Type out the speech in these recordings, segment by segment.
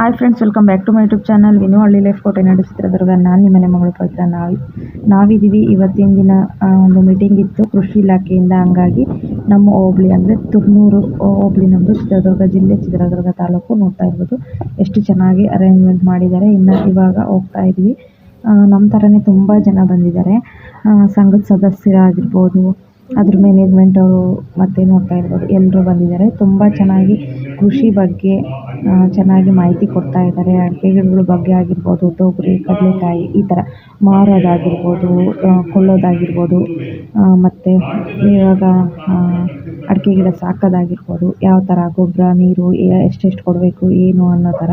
Hi friends welcome back to my YouTube channel Vinu Halli life ಕೋಟೆ ಚಿತ್ರದುರ್ಗ ನಾನು ನಿಮ್ಮ ಮನೆ ಮಗಳು ಪವಿತ್ರ ನಾವಿ ನಾವಿದ್ದೀವಿ. ಇವತ್ತಿನ ದಿನ ಒಂದು ಮೀಟಿಂಗ್ ಇತ್ತು. ಕೃಷಿ ಇಲಾಖೆಯಿಂದ ಹಂಗಾಗಿ ನಮ್ಮ ಹೋಬಳಿ ಅಂದರೆ ತುರ್ನೂರು ಹೋಬಳಿ ನಮ್ಮದು ಚಿತ್ರದುರ್ಗ ಜಿಲ್ಲೆ, ಚಿತ್ರದುರ್ಗ ತಾಲೂಕು ನೋಡ್ತಾ ಇರ್ಬೋದು. ಎಷ್ಟು ಚೆನ್ನಾಗಿ ಅರೇಂಜ್ಮೆಂಟ್ ಮಾಡಿದ್ದಾರೆ. ಇನ್ನು ಇವಾಗ ಹೋಗ್ತಾ ಇದ್ವಿ. ನಮ್ಮ ಥರನೇ ತುಂಬ ಜನ ಬಂದಿದ್ದಾರೆ. ಸಂಘದ ಸದಸ್ಯರಾಗಿರ್ಬೋದು ಅದ್ರ ಮ್ಯಾನೇಜ್ಮೆಂಟ್ ಅವರು ಮತ್ತೆ ನೋಡ್ತಾ ಇರ್ಬೋದು. ಎಲ್ಲರೂ ಬಂದಿದ್ದಾರೆ. ತುಂಬ ಚೆನ್ನಾಗಿ ಕೃಷಿ ಬಗ್ಗೆ ಚೆನ್ನಾಗಿ ಮಾಹಿತಿ ಕೊಡ್ತಾ ಇದ್ದಾರೆ. ಅಡಿಕೆ ಗಿಡಗಳ ಬಗ್ಗೆ ಆಗಿರ್ಬೋದು, ತೊಗರಿ, ಕಡಲೆಕಾಯಿ ಈ ಥರ ಮಾರೋದಾಗಿರ್ಬೋದು ಕೊಳ್ಳೋದಾಗಿರ್ಬೋದು ಮತ್ತು ಇವಾಗ ಅಡಿಕೆ ಗಿಡ ಸಾಕೋದಾಗಿರ್ಬೋದು, ಯಾವ ಥರ ಗೊಬ್ಬರ ನೀರು ಎಷ್ಟೆಷ್ಟು ಕೊಡಬೇಕು, ಏನು ಅನ್ನೋ ಥರ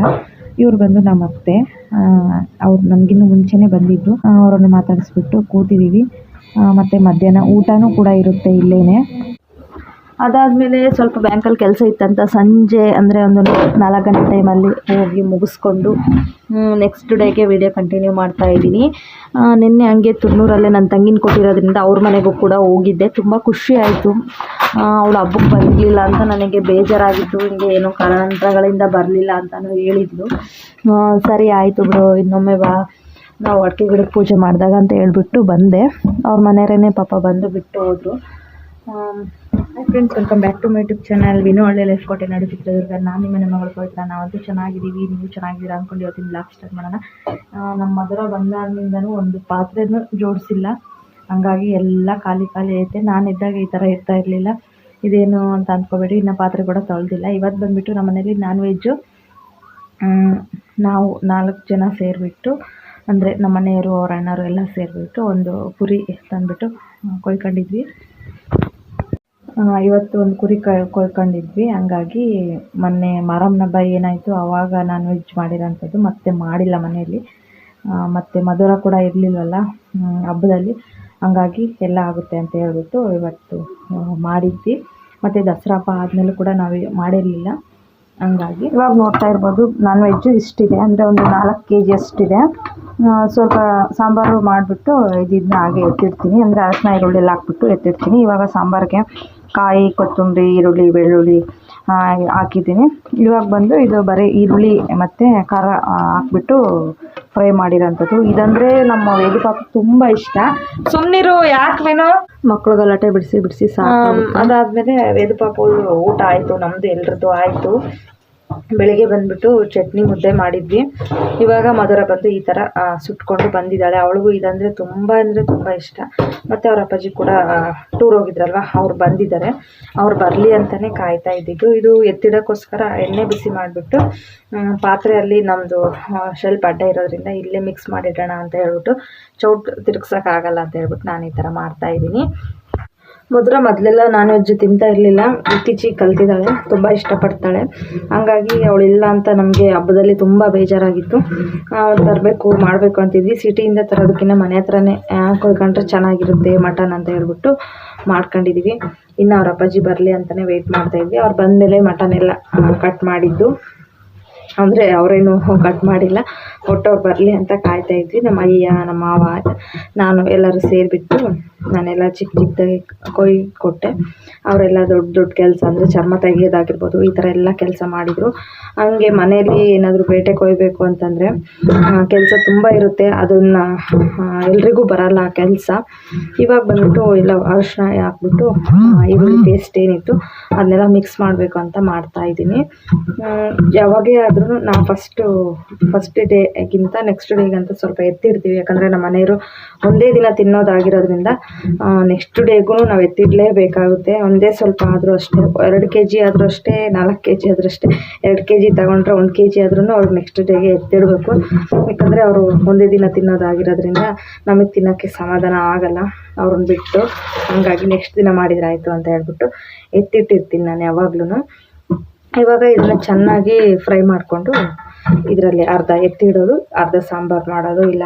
ಇವ್ರು ಬಂದು ನಮ್ಮ ಅತ್ತೆ ಅವ್ರು ನನಗಿನ್ನೂ ಮುಂಚೆನೇ ಬಂದಿದ್ದು ಆ, ಅವರನ್ನು ಮಾತಾಡಿಸ್ಬಿಟ್ಟು ಕೂತಿದ್ದೀವಿ ಮತ್ತು ಮಧ್ಯಾಹ್ನ ಊಟನೂ ಕೂಡ ಇರುತ್ತೆ ಇಲ್ಲೇ ಅದಾದಮೇಲೆ ಸ್ವಲ್ಪ ಬ್ಯಾಂಕಲ್ಲಿ ಕೆಲಸ ಇತ್ತಂತ ಸಂಜೆ ಅಂದರೆ ಒಂದು ನಾಲ್ಕು ಗಂಟೆ ಟೈಮಲ್ಲಿ ಹೋಗಿ ಮುಗಿಸ್ಕೊಂಡು ನೆಕ್ಸ್ಟ್ ಡೇಗೆ ವಿಡಿಯೋ ಕಂಟಿನ್ಯೂ ಮಾಡ್ತಾ ಇದ್ದೀನಿ. ನಿನ್ನೆ ಹಂಗೆ ತುರ್ನೂರಲ್ಲೇ ನನ್ನ ತಂಗಿನ ಕೊಟ್ಟಿರೋದ್ರಿಂದ ಅವ್ರ ಮನೆಗೂ ಕೂಡ ಹೋಗಿದ್ದೆ. ತುಂಬ ಖುಷಿ ಆಯಿತು. ಅವಳು ಹಬ್ಬಕ್ಕೆ ಬಂದಿರಲಿಲ್ಲ ಅಂತ ನನಗೆ ಬೇಜಾರಾಗಿತ್ತು. ಹಿಂಗೆ ಏನೋ ಕಾರಣಾಂತರಗಳಿಂದ ಬರಲಿಲ್ಲ ಅಂತಲೂ ಹೇಳಿದ್ಲು. ಸರಿ ಆಯಿತು ಬಿಡು, ಇನ್ನೊಮ್ಮೆ ಬಾ. ನಾವು ಅಡಿಕೆ ಗಿಡಕ್ಕೆ ಪೂಜೆ ಮಾಡಿದಾಗ ಅಂತ ಹೇಳ್ಬಿಟ್ಟು ಬಂದೆ. ಅವ್ರ ಮನೆಯವರೇ ಪಾಪ ಬಂದು ಬಿಟ್ಟು ಹೋದರು. Friends welcome back to my YouTube channel Vinu ಒಳ್ಳೆ ಲೈಫ್ ಕೊಟ್ಟೆ. ನಾಡು ಚಿತ್ರದುರ್ಗ, ನಾನು ನಿಮ್ಮ ಮಗಳು ಪವಿತ್ರ. ನಾವಂತೂ ಚೆನ್ನಾಗಿದ್ದೀವಿ. ನೀವು ಚೆನ್ನಾಗಿದ್ದೀರಾ ಅಂದ್ಕೊಂಡು ಇವತ್ತಿನ ಬ್ಲಾಗ್ ಸ್ಟಾರ್ಟ್ ಮಾಡೋಣ. ನಮ್ಮ ಮಧುರ ಬಂದಾಗಿಂದನೂ ಒಂದು ಪಾತ್ರೆನೂ ಜೋಡಿಸಿಲ್ಲ. ಹಂಗಾಗಿ ಎಲ್ಲ ಖಾಲಿ ಖಾಲಿ ಐತೆ. ನಾನು ಇದ್ದಾಗ ಈ ಥರ ಇರ್ತಾ ಇರಲಿಲ್ಲ. ಇದೇನು ಅಂತ ಅಂದ್ಕೋಬೇಡಿ ಇನ್ನು ಪಾತ್ರೆ ಕೂಡ ತೊಳೆದಿಲ್ಲ. ಇವತ್ತು ಬಂದುಬಿಟ್ಟು ನಮ್ಮ ಮನೇಲಿ ನಾನ್ ವೆಜ್ಜು ನಾವು ನಾಲ್ಕು ಜನ ಸೇರಿಬಿಟ್ಟು, ಅಂದರೆ ನಮ್ಮ ಮನೆಯವರು, ಅವ್ರ ಅಣ್ಣರು ಎಲ್ಲ ಸೇರಿಬಿಟ್ಟು ಒಂದು ಕುರಿ ತಂದುಬಿಟ್ಟು ಕೊಯ್ಕೊಂಡಿದ್ವಿ. ಇವತ್ತು ಒಂದು ಕುರಿ ಕೈ, ಕೊಯ್ಕೊಂಡಿದ್ವಿ. ಹಂಗಾಗಿ ಮೊನ್ನೆ ಮಾರಮ್ಮನ ಹಬ್ಬ ಏನಾಯಿತು ಆವಾಗ ನಾನ್ ವೆಜ್ ಮಾಡಿರೋಂಥದ್ದು, ಮತ್ತೆ ಮಾಡಿಲ್ಲ ಮನೆಯಲ್ಲಿ. ಮತ್ತೆ ಮಧುರ ಕೂಡ ಇರಲಿಲ್ವಲ್ಲ ಹಬ್ಬದಲ್ಲಿ. ಹಂಗಾಗಿ ಎಲ್ಲ ಆಗುತ್ತೆ ಅಂತ ಹೇಳ್ಬಿಟ್ಟು ಇವತ್ತು ಮಾಡಿದ್ವಿ. ಮತ್ತು ದಸರಾ ಹಬ್ಬ ಆದಮೇಲೂ ಕೂಡ ನಾವು ಮಾಡಿರಲಿಲ್ಲ. ಹಂಗಾಗಿ ಇವಾಗ ನೋಡ್ತಾ ಇರ್ಬೋದು ನಾನ್ ವೆಜ್ಜು ಇಷ್ಟಿದೆ. ಅಂದರೆ ಒಂದು ನಾಲ್ಕು ಕೆ ಜಿ ಅಷ್ಟಿದೆ ಸ್ವಲ್ಪ ಸಾಂಬಾರು ಮಾಡಿಬಿಟ್ಟು ಇದನ್ನ ಹಾಗೆ ಎತ್ತಿಡ್ತೀನಿ. ಅಂದರೆ ಅರಶಿನ, ಈರುಳ್ಳಿ ಎಲ್ಲ ಹಾಕ್ಬಿಟ್ಟು ಎತ್ತಿಡ್ತೀನಿ. ಇವಾಗ ಸಾಂಬಾರಿಗೆ ಕಾಯಿ, ಕೊತ್ತಂಬರಿ, ಈರುಳ್ಳಿ, ಬೆಳ್ಳುಳ್ಳಿ ಹಾಕಿದ್ದೀನಿ. ಇವಾಗ ಬಂದು ಇದು ಬರೀ ಈರುಳ್ಳಿ ಮತ್ತು ಖಾರ ಹಾಕ್ಬಿಟ್ಟು ಫ್ರೈ ಮಾಡಿರೋಂಥದ್ದು. ಇದಂದರೆ ನಮ್ಮ ವೇದಿ ಪಾಪ ತುಂಬ ಇಷ್ಟ. ಸುಮ್ಮನಿರು ಯಾಕೇನೋ ಮಕ್ಕಳು ಗಲಾಟೆ ಬಿಡಿಸಿ ಬಿಡಿಸಿ ಸಾಕು ಅದಾದಮೇಲೆ ವೇದು ಪಾಪ ಊಟ ಆಯಿತು ನಮ್ಮದು ಎಲ್ರದ್ದು ಆಯಿತು. ಬೆಳಿಗ್ಗೆ ಬಂದ್ಬಿಟ್ಟು ಚಟ್ನಿ ಮುದ್ದೆ ಮಾಡಿದ್ವಿ. ಇವಾಗ ಮಧುರ ಬಂದು ಈ ಥರ ಸುಟ್ಕೊಂಡು ಬಂದಿದ್ದಾಳೆ. ಅವಳಿಗೂ ಇದಂದರೆ ತುಂಬ ಅಂದರೆ ತುಂಬ ಇಷ್ಟ. ಮತ್ತು ಅವ್ರ ಅಪ್ಪಾಜಿ ಕೂಡ ಟೂರ್ ಹೋಗಿದ್ರಲ್ವ? ಅವ್ರು ಬಂದಿದ್ದಾರೆ. ಅವ್ರು ಬರಲಿ ಅಂತಲೇ ಕಾಯ್ತಾ ಇದ್ದಿದ್ದು. ಇದು ಎತ್ತಿಡೋಕ್ಕೋಸ್ಕರ ಎಣ್ಣೆ ಬಿಸಿ ಮಾಡಿಬಿಟ್ಟು ಪಾತ್ರೆಯಲ್ಲಿ ನಮ್ಮದು ಶೆಲ್ ಅಡ್ಡ ಇರೋದ್ರಿಂದ ಇಲ್ಲೇ ಮಿಕ್ಸ್ ಮಾಡಿಡೋಣ ಅಂತ ಹೇಳ್ಬಿಟ್ಟು, ಚೌಟ್ ತಿರುಗ್ಸೋಕ್ಕಾಗಲ್ಲ ಅಂತ ಹೇಳ್ಬಿಟ್ಟು ನಾನು ಈ ಥರ ಮಾಡ್ತಾಯಿದ್ದೀನಿ ಮಧುರ ಮೊದಲೆಲ್ಲ ನಾನ್ ವೆಜ್ ತಿಂತಾ ಇರಲಿಲ್ಲ. ಇತ್ತೀಚೆಗೆ ಕಲ್ತಿದ್ದಾಳೆ. ತುಂಬ ಇಷ್ಟಪಡ್ತಾಳೆ. ಹಂಗಾಗಿ ಅವಳಿಲ್ಲ ಅಂತ ನಮಗೆ ಹಬ್ಬದಲ್ಲಿ ತುಂಬ ಬೇಜಾರಾಗಿತ್ತು. ತರಬೇಕು, ಮಾಡಬೇಕು ಅಂತಿದ್ವಿ. ಸಿಟಿಯಿಂದ ತರೋದಕ್ಕಿಂತ ಮನೆ ಹತ್ರನೇ ಕೊಯ್ಕೊಂಡ್ರೆ ಚೆನ್ನಾಗಿರುತ್ತೆ ಮಟನ್ ಅಂತ ಹೇಳ್ಬಿಟ್ಟು ಮಾಡ್ಕೊಂಡಿದ್ದೀವಿ ಇನ್ನು ಅವ್ರ ಅಪ್ಪಾಜಿ ಬರಲಿ ಅಂತಲೇ ವೆಯ್ಟ್ ಮಾಡ್ತಾಯಿದ್ವಿ ಅವ್ರು ಬಂದಮೇಲೆ ಮಟನ್ ಎಲ್ಲ ಕಟ್ ಮಾಡಿದ್ದು. ಅಂದರೆ ಅವರೇನು ಕಟ್ ಮಾಡಿಲ್ಲ. ಒಟ್ಟವ್ರು ಬರಲಿ ಅಂತ ಕಾಯ್ತಾ ಇದ್ವಿ. ನಮ್ಮ ಅಯ್ಯ, ನಮ್ಮ ಮಾವ, ನಾನು ಎಲ್ಲರೂ ಸೇರಿಬಿಟ್ಟು ನಾನೆಲ್ಲ ಚಿಕ್ಕ ಚಿಕ್ಕದಾಗಿ ಕೊಯ್ ಕೊಟ್ಟೆ. ಅವರೆಲ್ಲ ದೊಡ್ಡ ದೊಡ್ಡ ಕೆಲಸ ಅಂದರೆ ಚರ್ಮ ತೆಗೆಯೋದಾಗಿರ್ಬೋದು, ಈ ಥರ ಎಲ್ಲ ಕೆಲಸ ಮಾಡಿದರು. ಹಂಗೆ ಮನೇಲಿ ಏನಾದರೂ ಬೇಟೆ ಕೊಯ್ಬೇಕು ಅಂತಂದರೆ ಕೆಲಸ ತುಂಬ ಇರುತ್ತೆ. ಅದನ್ನು ಎಲ್ರಿಗೂ ಬರಲ್ಲ ಆ ಕೆಲಸ. ಇವಾಗ ಬಂದ್ಬಿಟ್ಟು ಎಲ್ಲ ಅರಿಶಿನ ಹಾಕ್ಬಿಟ್ಟು ಈರುಳ್ಳಿ ಪೇಸ್ಟ್ ಏನಿತ್ತು ಅದನ್ನೆಲ್ಲ ಮಿಕ್ಸ್ ಮಾಡಬೇಕು ಅಂತ ಮಾಡ್ತಾ ಇದ್ದೀನಿ. ಯಾವಾಗೇ ಆದ್ರೂ ನಾನು ಫಸ್ಟು ಫಸ್ಟ್ ಡೇಗಿಂತ ನೆಕ್ಸ್ಟ್ ಡೇಗಂತ ಸ್ವಲ್ಪ ಎತ್ತಿಡ್ತೀವಿ ಯಾಕಂದರೆ ನಮ್ಮ ಮನೆಯವರು ಒಂದೇ ದಿನ ತಿನ್ನೋದಾಗಿರೋದ್ರಿಂದ ನೆಕ್ಸ್ಟ್ ಡೇಗೂ ನಾವು ಎತ್ತಿಡಲೇಬೇಕಾಗುತ್ತೆ ಒಂದೇ ಸ್ವಲ್ಪ ಆದರೂ ಅಷ್ಟೇ, ಎರಡು ಕೆ ಜಿ ಆದರೂ ಅಷ್ಟೇ, ನಾಲ್ಕು ಕೆ ಜಿ ಆದರೂ ಅಷ್ಟೇ, ಎರಡು ಕೆ ಜಿ ತಗೊಂಡ್ರೆ ಒಂದು ಕೆ ಜಿ ಆದ್ರೂ ಅವ್ರು ನೆಕ್ಸ್ಟ್ ಡೇಗೆ ಎತ್ತಿಡಬೇಕು ಯಾಕಂದರೆ ಅವರು ಒಂದೇ ದಿನ ತಿನ್ನೋದಾಗಿರೋದ್ರಿಂದ ನಮಗೆ ತಿನ್ನೋಕ್ಕೆ ಸಮಾಧಾನ ಆಗಲ್ಲ. ಅವ್ರನ್ನ ಬಿಟ್ಟು ಹಂಗಾಗಿ ನೆಕ್ಸ್ಟ್ ದಿನ ಮಾಡಿದ್ರೆ ಆಯಿತು ಅಂತ ಹೇಳ್ಬಿಟ್ಟು ಎತ್ತಿಟ್ಟಿರ್ತೀನಿ ನಾನು ಯಾವಾಗ್ಲೂ ಇವಾಗ ಇದನ್ನ ಚೆನ್ನಾಗಿ ಫ್ರೈ ಮಾಡಿಕೊಂಡು ಇದರಲ್ಲಿ ಅರ್ಧ ಎತ್ತಿಡೋದು ಅರ್ಧ ಸಾಂಬಾರು ಮಾಡೋದು, ಇಲ್ಲ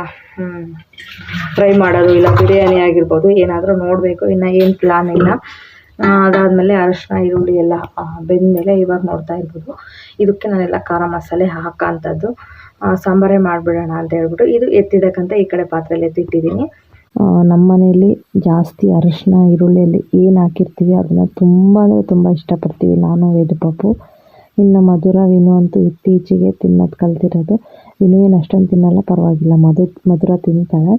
ಫ್ರೈ ಮಾಡೋದು, ಇಲ್ಲ ಬಿರಿಯಾನಿ ಆಗಿರ್ಬೋದು, ಏನಾದರೂ ನೋಡಬೇಕು. ಇನ್ನು ಏನು ಪ್ಲಾನ್ ಇಲ್ಲ. ಅದಾದಮೇಲೆ ಅರಶಿನ, ಈರುಳ್ಳಿ ಎಲ್ಲ ಬೆಂದ ಮೇಲೆ ಇವಾಗ ನೋಡ್ತಾ ಇರ್ಬೋದು. ಇದಕ್ಕೆ ನಾನೆಲ್ಲ ಖಾರ ಮಸಾಲೆ ಹಾಕೋಂಥದ್ದು ಸಾಂಬಾರೇ ಮಾಡಿಬಿಡೋಣ ಅಂತ ಹೇಳ್ಬಿಟ್ಟು ಇದು ಎತ್ತಿಡಕ್ಕಂತ ಈ ಕಡೆ ಪಾತ್ರೆಯಲ್ಲಿ ಎತ್ತಿಟ್ಟಿದ್ದೀನಿ. ನಮ್ಮ ಮನೆಯಲ್ಲಿ ಜಾಸ್ತಿ ಅರಶಿನ, ಈರುಳ್ಳಿಯಲ್ಲಿ ಏನು ಹಾಕಿರ್ತೀವಿ, ಅದನ್ನು ತುಂಬ ಅಂದರೆ ತುಂಬ ಇಷ್ಟಪಡ್ತೀವಿ. ನಾನು, ವೇದು ಪಾಪು ಇನ್ನು ಮಧುರ ವಿನು ಅಂತೂ ಇತ್ತೀಚೆಗೆ ತಿನ್ನೋದು ಕಲ್ತಿರೋದು. ವಿನು ಏನು ಅಷ್ಟೊಂದು ತಿನ್ನಲ್ಲ, ಪರವಾಗಿಲ್ಲ. ಮಧು, ಮಧುರ ತಿಂತಾಳೆ.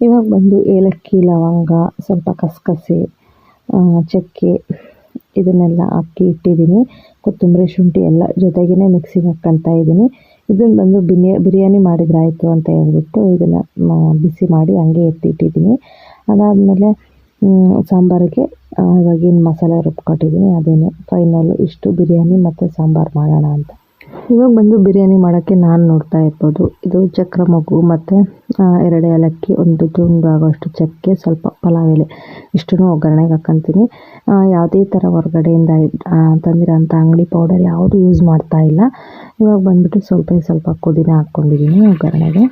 ಇವಾಗ ಬಂದು ಏಲಕ್ಕಿ, ಲವಂಗ, ಸ್ವಲ್ಪ ಕಸಕಸೆ ಚಕ್ಕೆ ಇದನ್ನೆಲ್ಲ ಹಾಕಿ ಇಟ್ಟಿದ್ದೀನಿ. ಕೊತ್ತಂಬರಿ, ಶುಂಠಿ ಎಲ್ಲ ಜೊತೆಗೇ ಮಿಕ್ಸಿಗೆ ಹಾಕ್ಕೊಳ್ತಾ ಇದ್ದೀನಿ. ಇದನ್ನು ಬಂದು ಬಿರಿಯಾ ಬಿರಿಯಾನಿ ಮಾಡಿದ್ರಾಯಿತು ಅಂತ ಹೇಳ್ಬಿಟ್ಟು ಇದನ್ನು ಬಿಸಿ ಮಾಡಿ ಹಂಗೆ ಎತ್ತಿಟ್ಟಿದ್ದೀನಿ ಅದಾದಮೇಲೆ ಸಾಂಬಾರಿಗೆ ಇವಾಗಿನ ಮಸಾಲೆ ರುಬ್ಕೊಟ್ಟಿದ್ದೀನಿ ಅದೇನೆ. ಫೈನಲ್ ಇಷ್ಟು ಬಿರಿಯಾನಿ ಮತ್ತು ಸಾಂಬಾರು ಮಾಡೋಣ ಅಂತ. ಇವಾಗ ಬಂದು ಬಿರಿಯಾನಿ ಮಾಡೋಕ್ಕೆ ನಾನು ನೋಡ್ತಾ ಇರ್ಬೋದು. ಇದು ಚಕ್ರ ಮಗು ಮತ್ತು ಎರಡು ಏಲಕ್ಕಿ, ಒಂದು ತುಂಡು ಆಗೋಷ್ಟು ಚಕ್ಕೆ, ಸ್ವಲ್ಪ ಪಲಾವ್ ಎಲೆ, ಇಷ್ಟನ್ನು ಒಗ್ಗರಣೆಗೆ ಹಾಕ್ಕೊಂತೀನಿ ಯಾವುದೇ ಥರ ಹೊರಗಡೆಯಿಂದ ತಂದಿರೋಂಥ ಅಂಗಡಿ ಪೌಡರ್ ಯಾವುದು ಯೂಸ್ ಮಾಡ್ತಾ ಇಲ್ಲ. ಇವಾಗ ಬಂದುಬಿಟ್ಟು ಸ್ವಲ್ಪ ಸ್ವಲ್ಪ ಕುದಿನ ಹಾಕ್ಕೊಂಡಿದ್ದೀನಿ ಒಗ್ಗರಣೆಗೆ.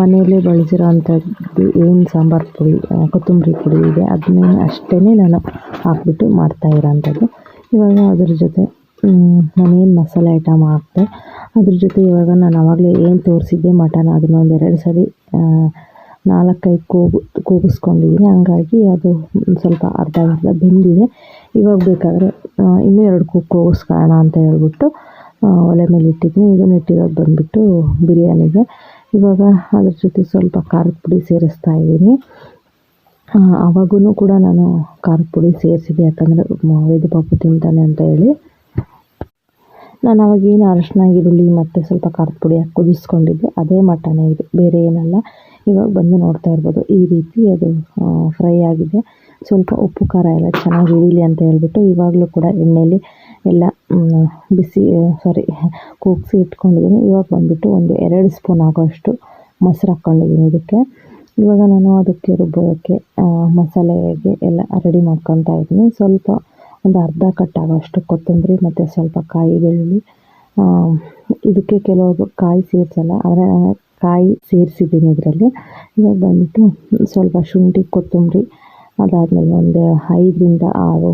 ಮನೆಯಲ್ಲೇ ಬಳಸಿರೋ ಅಂಥದ್ದು ಏನು ಸಾಂಬಾರು ಪುಡಿ ಕೊತ್ತಂಬರಿ ಪುಡಿ ಇದೆ ಅದನ್ನೇ ಅಷ್ಟೇ ನಾನು ಹಾಕ್ಬಿಟ್ಟು ಮಾಡ್ತಾ ಇರೋಂಥದ್ದು. ಇವಾಗ ಅದ್ರ ಜೊತೆ ನಾನೇನು ಮಸಾಲೆ ಐಟಮ್ ಹಾಕ್ದೆ, ಅದ್ರ ಜೊತೆ ಇವಾಗ ನಾನು ಆವಾಗಲೇ ಏನು ತೋರಿಸಿದ್ದೆ ಮಟನ್, ಅದನ್ನ ಎರಡು ಸರಿ ನಾಲ್ಕೈದು ಕೂಗು, ಕೂಗಿಸ್ಕೊಂಡಿದ್ದೀನಿ. ಹಂಗಾಗಿ ಅದು ಸ್ವಲ್ಪ ಅರ್ಧ ಅರ್ಧ ಬೆಂದಿದೆ. ಇವಾಗ ಬೇಕಾದರೆ ಇನ್ನೂ ಎರಡು ಕೂಗು ಕೂಗಿಸ್ಕೊಳ್ಳೋಣ ಅಂತ ಹೇಳ್ಬಿಟ್ಟು ಒಲೆ ಮೇಲೆ ಇಟ್ಟಿದ್ದೀನಿ. ಇದನ್ನು ಇಟ್ಟಿರೋದು ಬಂದುಬಿಟ್ಟು ಬಿರಿಯಾನಿಗೆ. ಇವಾಗ ಅದ್ರ ಜೊತೆ ಸ್ವಲ್ಪ ಖಾರದ ಪುಡಿ ಸೇರಿಸ್ತಾ ಇದ್ದೀನಿ. ಆವಾಗೂ ಕೂಡ ನಾನು ಖಾರದ ಪುಡಿ ಸೇರಿಸಿದೆ ಯಾಕಂದರೆ ವೇದ ಪಾಪು ತಿಂತಾನೆ ಅಂತ ಹೇಳಿ. ನಾನು ಅವಾಗೇನು ಅರಶಿನ, ಈರುಳ್ಳಿ ಮತ್ತು ಸ್ವಲ್ಪ ಖಾರದ ಪುಡಿ ಕುದಿಸ್ಕೊಂಡಿದ್ದೆ. ಅದೇ ಮಟನೇ ಇದು, ಬೇರೆ ಏನಲ್ಲ. ಇವಾಗ ಬಂದು ನೋಡ್ತಾ ಇರ್ಬೋದು. ಈ ರೀತಿ ಅದು ಫ್ರೈ ಆಗಿದೆ. ಸ್ವಲ್ಪ ಉಪ್ಪು ಖಾರ ಎಲ್ಲ ಚೆನ್ನಾಗಿ ಇಳಿಲಿ ಅಂತ ಹೇಳ್ಬಿಟ್ಟು ಇವಾಗಲೂ ಕೂಡ ಎಣ್ಣೆಯಲ್ಲಿ ಎಲ್ಲ ಬಿಸಿ ಸಾರಿ ಕೂಗಿಸಿ ಇಟ್ಕೊಂಡಿದ್ದೀನಿ. ಇವಾಗ ಬಂದುಬಿಟ್ಟು ಒಂದು ಎರಡು ಸ್ಪೂನ್ ಆಗೋಷ್ಟು ಮೊಸರು ಹಾಕ್ಕೊಂಡಿದ್ದೀನಿ ಇದಕ್ಕೆ. ಇವಾಗ ನಾನು ಅದಕ್ಕೆ ರುಬ್ಬೋದಕ್ಕೆ ಮಸಾಲೆಗೆ ಎಲ್ಲ ರೆಡಿ ಮಾಡ್ಕೊತಾ ಇದ್ದೀನಿ. ಸ್ವಲ್ಪ ಒಂದು ಅರ್ಧ ಕಟ್ಟಾಗೋಷ್ಟು ಕೊತ್ತಂಬರಿ ಮತ್ತು ಸ್ವಲ್ಪ ಕಾಯಿ ಬೆಳ್ಳುಳ್ಳಿ. ಇದಕ್ಕೆ ಕೆಲವೊಬ್ಬರು ಕಾಯಿ ಸೇರಿಸಲ್ಲ, ಆದರೆ ಕಾಯಿ ಸೇರಿಸಿದ್ದೀನಿ ಇದರಲ್ಲಿ. ಇವಾಗ ಬಂದುಬಿಟ್ಟು ಸ್ವಲ್ಪ ಶುಂಠಿ, ಕೊತ್ತಂಬರಿ ಅದಾದಮೇಲೆ ಒಂದು ಐದರಿಂದ ಆರು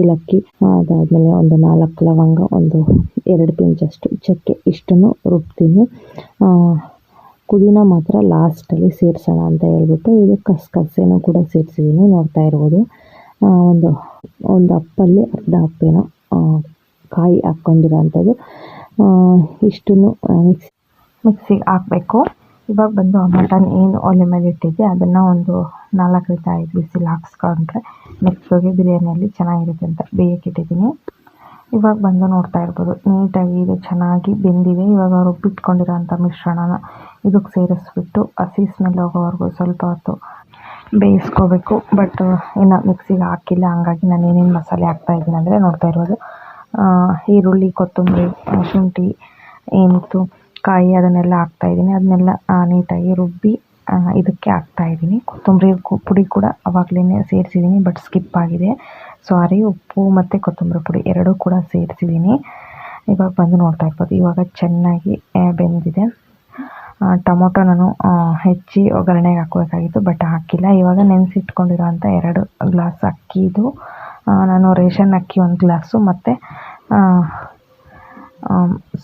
ಏಲಕ್ಕಿ, ಅದಾದಮೇಲೆ ಒಂದು ನಾಲ್ಕು ಲವಂಗ, ಒಂದು ಎರಡು ಪಿಂಚಷ್ಟು ಚಕ್ಕೆ ಇಷ್ಟನ್ನು ರುಬ್ತೀನಿ. ಪುದೀನ ಮಾತ್ರ ಲಾಸ್ಟಲ್ಲಿ ಸೇರಿಸೋಣ ಅಂತ ಹೇಳ್ಬಿಟ್ಟು ಇದು ಕಸಕಸೆನೂ ಕೂಡ ಸೇರಿಸಿದ್ದೀನಿ, ನೋಡ್ತಾ ಇರ್ಬೋದು. ಒಂದು ಒಂದು ಅಪ್ಪಲ್ಲಿ ಅರ್ಧ ಅಪ್ಪೇನೋ ಕಾಯಿ ಹಾಕ್ಕೊಂಡಿರೋ ಅಂಥದ್ದು ಇಷ್ಟನ್ನು ಮಿಕ್ಸಿ, ಮಿಕ್ಸಿಗೆ ಹಾಕಬೇಕು. ಇವಾಗ ಬಂದು ಮಟನ್ ಏನು ಒಲೆ ಮೇಲೆ ಇಟ್ಟಿದ್ದೆ, ಅದನ್ನು ಒಂದು ನಾಲ್ಕರಿಂದ ಐದು ಬಿಸಿಲು ಹಾಕ್ಸ್ಕೊಂಡ್ರೆ ಮೆತ್ತಗೆ ಬಿರಿಯಾನಿಯಲ್ಲಿ ಚೆನ್ನಾಗಿರುತ್ತೆ ಅಂತ ಬೇಯಕ್ಕೆ ಇಟ್ಟಿದ್ದೀನಿ. ಇವಾಗ ಬಂದು ನೋಡ್ತಾ ಇರ್ಬೋದು, ನೀಟಾಗಿ ಇದು ಚೆನ್ನಾಗಿ ಬೆಂದಿದೆ. ಇವಾಗ ರುಬ್ಬಿಟ್ಕೊಂಡಿರೋಂಥ ಮಿಶ್ರಣನ ಇದಕ್ಕೆ ಸೇರಿಸ್ಬಿಟ್ಟು ಹಸಿ ಸ್ಮೆಲ್ ಹೋಗೋವರೆಗೂ ಸ್ವಲ್ಪ ಹೊತ್ತು ಬೇಯಿಸ್ಕೋಬೇಕು. ಬಟ್ ಇನ್ನು ಮಿಕ್ಸಿಗೆ ಹಾಕಿಲ್ಲ, ಹಂಗಾಗಿ ನಾನು ಏನೇನು ಮಸಾಲೆ ಹಾಕ್ತಾಯಿದ್ದೀನಿ ಅಂದರೆ ನೋಡ್ತಾ ಇರ್ಬೋದು. ಈರುಳ್ಳಿ, ಕೊತ್ತಂಬರಿ, ಶುಂಠಿ, ಏನಿತ್ತು ಕಾಯಿ ಅದನ್ನೆಲ್ಲ ಹಾಕ್ತಾ ಇದ್ದೀನಿ. ಅದನ್ನೆಲ್ಲ ನೀಟಾಗಿ ರುಬ್ಬಿ ಇದಕ್ಕೆ ಹಾಕ್ತಾ ಇದ್ದೀನಿ. ಕೊತ್ತಂಬರಿ ಪುಡಿ ಕೂಡ ಅವಾಗಲೇ ಸೇರಿಸಿದ್ದೀನಿ, ಬಟ್ ಸ್ಕಿಪ್ ಆಗಿದೆ. ಸಾರಿ, ಉಪ್ಪು ಮತ್ತು ಕೊತ್ತಂಬರಿ ಪುಡಿ ಎರಡೂ ಕೂಡ ಸೇರಿಸಿದ್ದೀನಿ. ಇವಾಗ ಬಂದು ನೋಡ್ತಾ ಇರ್ಬೋದು. ಇವಾಗ ಚೆನ್ನಾಗಿ ಬೆಂದಿದೆ. ಟೊಮೊಟೊ ನಾನು ಹೆಚ್ಚಿ ಒಗ್ಗರಣೆಗೆ ಹಾಕಬೇಕಾಗಿತ್ತು ಬಟ್ ಹಾಕಿಲ್ಲ. ಇವಾಗ ನೆನೆಸಿಟ್ಕೊಂಡಿರೋಂಥ ಎರಡು ಗ್ಲಾಸ್ ಅಕ್ಕಿದು. ನಾನು ರೇಷನ್ ಅಕ್ಕಿ ಒಂದು ಗ್ಲಾಸು, ಮತ್ತು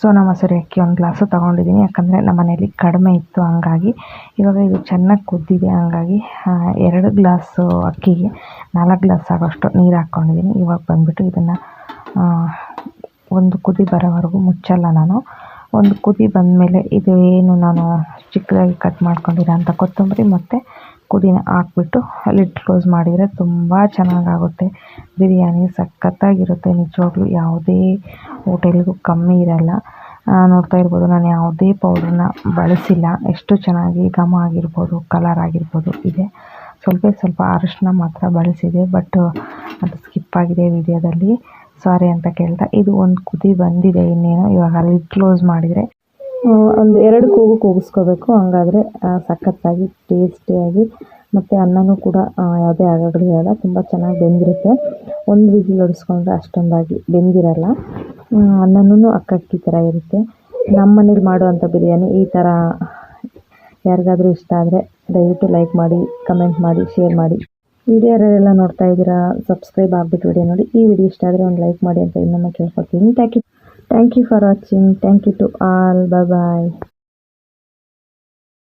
ಸೋನಾ ಮಸೂರಿ ಅಕ್ಕಿ ಒಂದು ಗ್ಲಾಸು ತೊಗೊಂಡಿದ್ದೀನಿ ಯಾಕಂದರೆ ನಮ್ಮ ಮನೇಲಿ ಕಡಿಮೆ ಇತ್ತು ಹಂಗಾಗಿ. ಇವಾಗ ಇದು ಚೆನ್ನಾಗಿ ಕುದ್ದಿದೆ ಹಂಗಾಗಿ ಎರಡು ಗ್ಲಾಸು ಅಕ್ಕಿಗೆ ನಾಲ್ಕು ಗ್ಲಾಸ್ ಆಗೋಷ್ಟು ನೀರು ಹಾಕ್ಕೊಂಡಿದ್ದೀನಿ ಇವಾಗ ಬಂದುಬಿಟ್ಟು ಇದನ್ನು ಒಂದು ಕುದಿ ಬರೋವರೆಗೂ ಮುಚ್ಚಲ್ಲ ನಾನು. ಒಂದು ಕುದಿ ಬಂದಮೇಲೆ ಇದು ಏನು ನಾನು ಚಿಕ್ಕದಾಗಿ ಕಟ್ ಮಾಡ್ಕೊಂಡಿರೋಂಥ ಕೊತ್ತಂಬರಿ ಮತ್ತು ಪುದೀನ ಹಾಕ್ಬಿಟ್ಟು ಲಿಡ್ ಕ್ಲೋಸ್ ಮಾಡಿದರೆ ತುಂಬ ಚೆನ್ನಾಗಾಗುತ್ತೆ. ಬಿರಿಯಾನಿ ಸಖತ್ತಾಗಿರುತ್ತೆ, ನಿಜವಾಗ್ಲೂ ಯಾವುದೇ ಹೋಟೆಲ್ಗೂ ಕಮ್ಮಿ ಇರಲ್ಲ. ನೋಡ್ತಾ ಇರ್ಬೋದು, ನಾನು ಯಾವುದೇ ಪೌಡ್ರನ್ನ ಬಳಸಿಲ್ಲ. ಎಷ್ಟು ಚೆನ್ನಾಗಿ ಘಮ ಆಗಿರ್ಬೋದು ಕಲರ್ ಆಗಿರ್ಬೋದು, ಇದೆ. ಸ್ವಲ್ಪ ಸ್ವಲ್ಪ ಅರಶಿನ ಮಾತ್ರ ಬಳಸಿದೆ ಬಟ್ ಅದು ಸ್ಕಿಪ್ ಆಗಿದೆ ವಿಡಿಯೋದಲ್ಲಿ ಸಾರಿ ಅಂತ ಕೇಳ್ತಾ, ಇದು ಒಂದು ಕುದಿ ಬಂದಿದೆ ಇನ್ನೇನು. ಇವಾಗ ಲಿಡ್ ಕ್ಲೋಸ್ ಮಾಡಿದರೆ ಒಂದು ಎರಡು ಕೂಗು ಕೂಗಿಸ್ಕೋಬೇಕು. ಹಂಗಾದರೆ ಸಖತ್ತಾಗಿ ಟೇಸ್ಟಿಯಾಗಿ ಮತ್ತು ಅನ್ನನೂ ಕೂಡ ಯಾವುದೇ ಇರಲ್ಲ ತುಂಬ ಚೆನ್ನಾಗಿ ಬೆಂದಿರುತ್ತೆ. ಒಂದು ವಿಸಿಲ್ ಒಡಿಸ್ಕೊಂಡ್ರೆ ಅಷ್ಟೊಂದಾಗಿ ಬೆಂದಿರಲ್ಲ. ಅನ್ನನೂ ಅಕ್ಕಕ್ಕಿ ಥರ ಇರುತ್ತೆ. ನಮ್ಮ ಮನೇಲಿ ಮಾಡುವಂಥ ಬಿರಿಯಾನಿ ಈ ಥರ ಯಾರಿಗಾದರೂ ಇಷ್ಟ ಆದರೆ ದಯವಿಟ್ಟು ಲೈಕ್ ಮಾಡಿ ಕಮೆಂಟ್ ಮಾಡಿ ಶೇರ್ ಮಾಡಿ. ವಿಡಿಯೋ ಯಾರೆಲ್ಲ ನೋಡ್ತಾ ಇದ್ದೀರಾ ಸಬ್ಸ್ಕ್ರೈಬ್ ಆಗ್ಬಿಟ್ಟು ವಿಡಿಯೋ ನೋಡಿ. ಈ ವಿಡಿಯೋ ಇಷ್ಟ ಆದರೆ ಒಂದು ಲೈಕ್ ಮಾಡಿ ಅಂತ ಇನ್ನೊಮ್ಮೆ ಕೇಳ್ಕೊಳ್ತೀನಿ thank you Thank you for watching. Thank you to all. Bye bye.